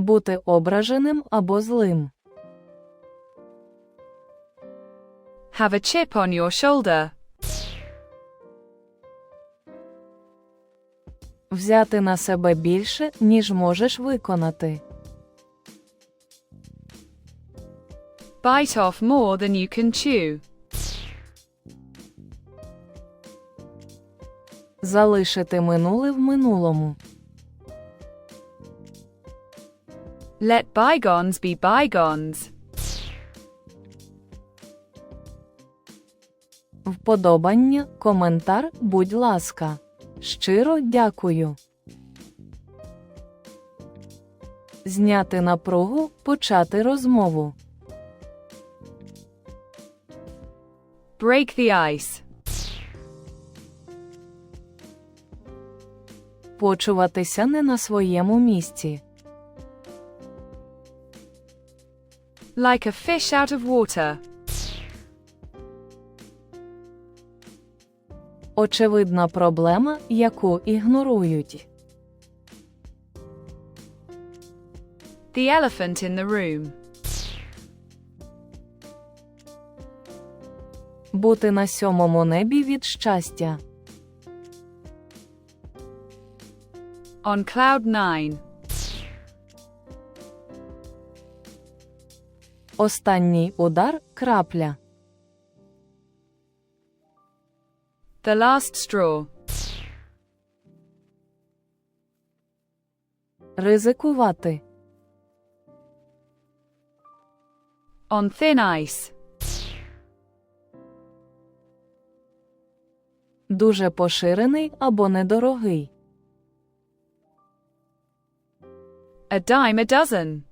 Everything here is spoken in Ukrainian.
Бути ображеним або злим. Have a chip on your shoulder. Взяти на себе більше, ніж можеш виконати. Bite off more than you can chew. Залишити минуле в минулому. Let bygones be bygones. Вподобання, коментар, будь ласка. Щиро дякую. Зняти напругу, почати розмову. Break the ice. Почуватися не на своєму місці. Like a fish out of water. Очевидна проблема, яку ігнорують. The elephant in the room. Бути на сьомому небі від щастя. On cloud nine. Останній удар крапля. The last straw. Ризикувати. On thin ice. Дуже поширений або недорогий. A dime a dozen.